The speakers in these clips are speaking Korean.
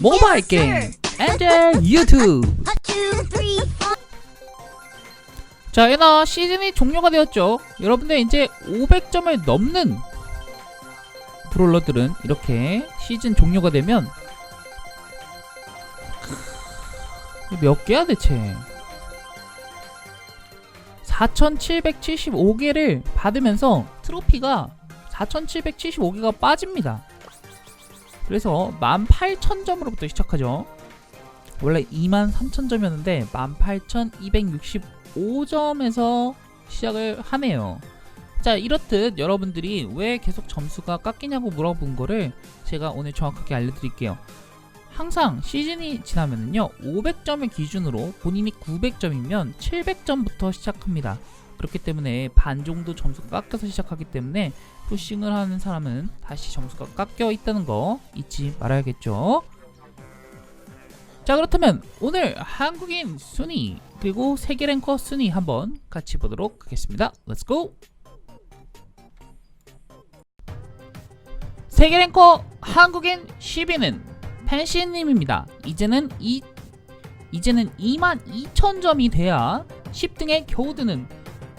모바일 게임. 엔젤 유튜브 자 얘나 시즌이 종료가 되었죠. 여러분들 이제 500점을 넘는 브롤러들은 이렇게 시즌 종료가 되면 크, 몇 개야 대체? 4775개를 받으면서 트로피가 4775개가 빠집니다 그래서 18,000점으로부터 시작하죠. 원래 23,000점이었는데 18,265점에서 시작을 하네요. 자, 이렇듯 여러분들이 왜 계속 점수가 깎이냐고 물어본 거를 제가 오늘 정확하게 알려드릴게요. 항상 시즌이 지나면요 500점을 기준으로 본인이 900점이면 700점부터 시작합니다. 그렇기 때문에 반 정도 점수가 깎여서 시작하기 때문에 푸싱을 하는 사람은 다시 점수가 깎여 있다는 거 잊지 말아야겠죠. 자 그렇다면 오늘 한국인 순위 그리고 세계 랭커 순위 한번 같이 보도록 하겠습니다. Let's go. 세계 랭커 한국인 10위는 펜시님입니다. 이제는 이 이제는 22,000점이 돼야 10등에 겨우 드는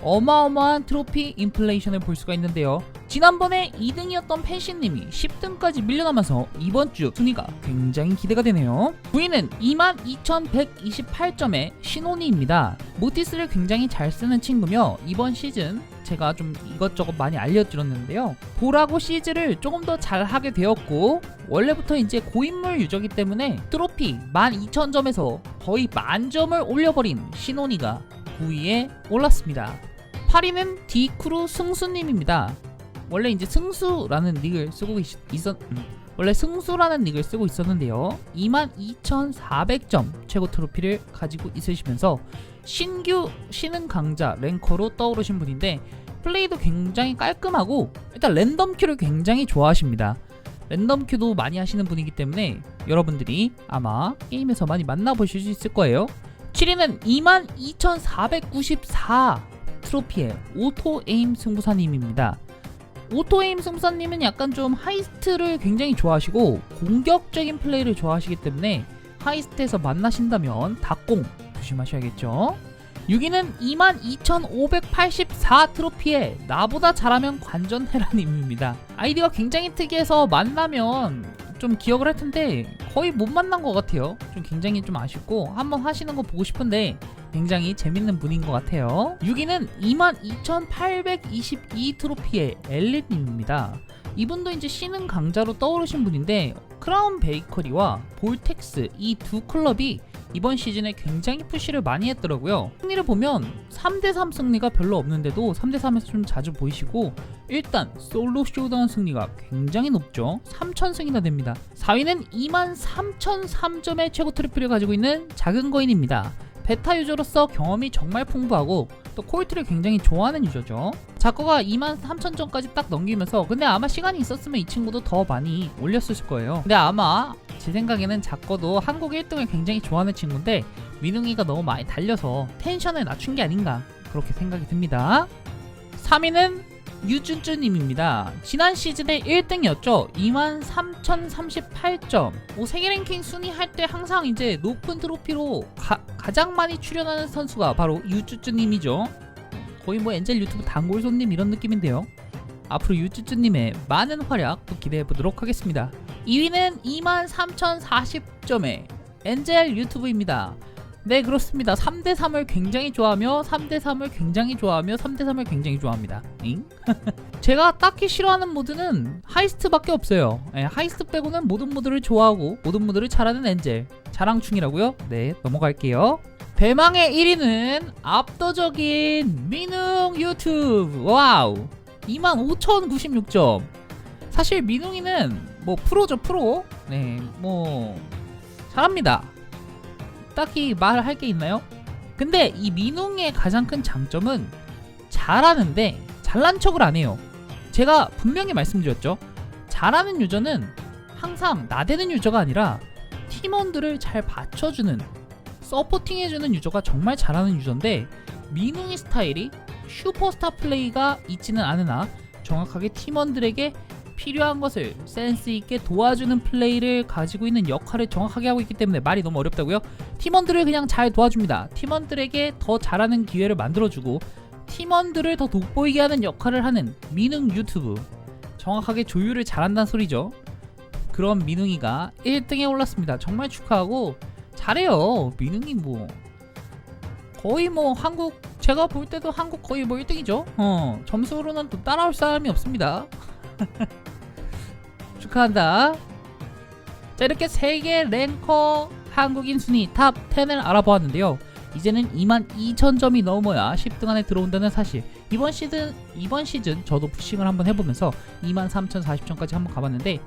어마어마한 트로피 인플레이션을 볼 수가 있는데요. 지난번에 2등이었던 펜시님이 10등까지 밀려나면서 이번 주 순위가 굉장히 기대가 되네요. 9위는 22,128점의 신혼이입니다. 모티스를 굉장히 잘 쓰는 친구며 이번 시즌 제가 좀 이것저것 많이 알려드렸는데요. 보라고 시즈를 조금 더 잘하게 되었고 원래부터 이제 고인물 유저기 때문에 트로피 12,000점에서 거의 만점을 올려버린 신혼이가 9위에 올랐습니다. 8위는 디크루 승수님입니다. 원래 이제 승수라는 닉을 쓰고 있, 있었 음, 원래 승수라는 닉을 쓰고 있었는데요. 22,400점 최고 트로피를 가지고 있으시면서 신규 신흥 강자 랭커로 떠오르신 분인데 플레이도 굉장히 깔끔하고 일단 랜덤 큐를 굉장히 좋아하십니다. 랜덤 큐도 많이 하시는 분이기 때문에 여러분들이 아마 게임에서 많이 만나보실 수 있을 거예요. 7위는 22,494 트로피의 오토 에임 승부사님입니다. 오토 에임 승부사님은 약간 좀 하이스트를 굉장히 좋아하시고 공격적인 플레이를 좋아하시기 때문에 하이스트에서 만나신다면 닭공 조심하셔야겠죠. 6위는 22,584 트로피에 나보다 잘하면 관전해라님입니다. 아이디가 굉장히 특이해서 만나면 좀 기억을 할 텐데 거의 못 만난 것 같아요. 좀 굉장히 좀 아쉽고 한번 하시는 거 보고 싶은데 굉장히 재밌는 분인 것 같아요. 6위는 22,822 트로피의 엘리님입니다. 이분도 이제 신흥 강자로 떠오르신 분인데 크라운 베이커리와 볼텍스 이 두 클럽이 이번 시즌에 굉장히 푸시를 많이 했더라고요. 승리를 보면 3대3 승리가 별로 없는데도 3대3에서 좀 자주 보이시고 일단 솔로 쇼다운 승리가 굉장히 높죠. 3,000승이나 됩니다. 4위는 23,003점의 최고 트리플을 가지고 있는 작은 거인입니다. 베타 유저로서 경험이 정말 풍부하고 또 콜트를 굉장히 좋아하는 유저죠. 자커가 23,000점까지 딱 넘기면서 근데 아마 시간이 있었으면 이 친구도 더 많이 올렸을 거예요. 근데 아마 제 생각에는 자커도 한국 1등을 굉장히 좋아하는 친구인데 민웅이가 너무 많이 달려서 텐션을 낮춘 게 아닌가 그렇게 생각이 듭니다. 3위는 유준주님입니다. 지난 시즌에 1등이었죠. 23,038점. 뭐 세계 랭킹 순위 할 때 항상 이제 높은 트로피로 가, 가장 많이 출연하는 선수가 바로 유준주님이죠. 거의 뭐 엔젤 유튜브 단골 손님 이런 느낌인데요. 앞으로 유쭈쭈님의 많은 활약 또 기대해 보도록 하겠습니다. 2위는 23,040점의 엔젤 유튜브입니다. 네 그렇습니다. 3대3을 굉장히 좋아하며 3대3을 굉장히 좋아하며 3대3을 굉장히 좋아합니다. 잉? 제가 딱히 싫어하는 모드는 하이스트밖에 없어요. 네, 하이스트 빼고는 모든 모드를 좋아하고 모든 모드를 잘하는 엔젤 자랑충이라고요? 네 넘어갈게요. 대망의 1위는 압도적인 민웅 유튜브 와우 25,096점 사실 민웅이는 뭐 프로죠 프로 네뭐 잘합니다 딱히 말할 게 있나요? 근데 이 민웅의 가장 큰 장점은 잘하는데 잘난 척을 안 해요 제가 분명히 말씀드렸죠 잘하는 유저는 항상 나대는 유저가 아니라 팀원들을 잘 받쳐주는 서포팅해주는 유저가 정말 잘하는 유저인데 민웅이 스타일이 슈퍼스타 플레이가 있지는 않으나 정확하게 팀원들에게 필요한 것을 센스 있게 도와주는 플레이를 가지고 있는 역할을 정확하게 하고 있기 때문에 말이 너무 어렵다고요? 팀원들을 그냥 잘 도와줍니다. 팀원들에게 더 잘하는 기회를 만들어주고 팀원들을 더 돋보이게 하는 역할을 하는 미능 유튜브. 정확하게 조율을 잘한다는 소리죠. 그런 민웅이가 1등에 올랐습니다. 정말 축하하고 잘해요. 민웅이 뭐 거의 뭐 한국 제가 볼 때도 한국 거의 뭐 1등이죠. 어 점수로는 또 따라올 사람이 없습니다. 축하한다. 자 이렇게 세계 랭커 한국인 순위 탑 10을 알아보았는데요. 이제는 2만 2천 점이 넘어야 10등 안에 들어온다는 사실. 이번 시즌 이번 시즌 저도 푸싱을 한번 해보면서 2만 3천 40점까지 한번 가봤는데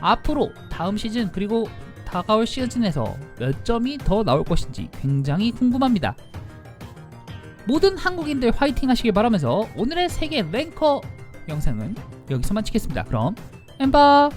앞으로 다음 시즌 그리고 다가올 시즌에서 몇 점이 더 나올 것인지 굉장히 궁금합니다. 모든 한국인들 화이팅 하시길 바라면서 오늘의 세계 랭커 영상은 여기서 마치겠습니다. 그럼 엠바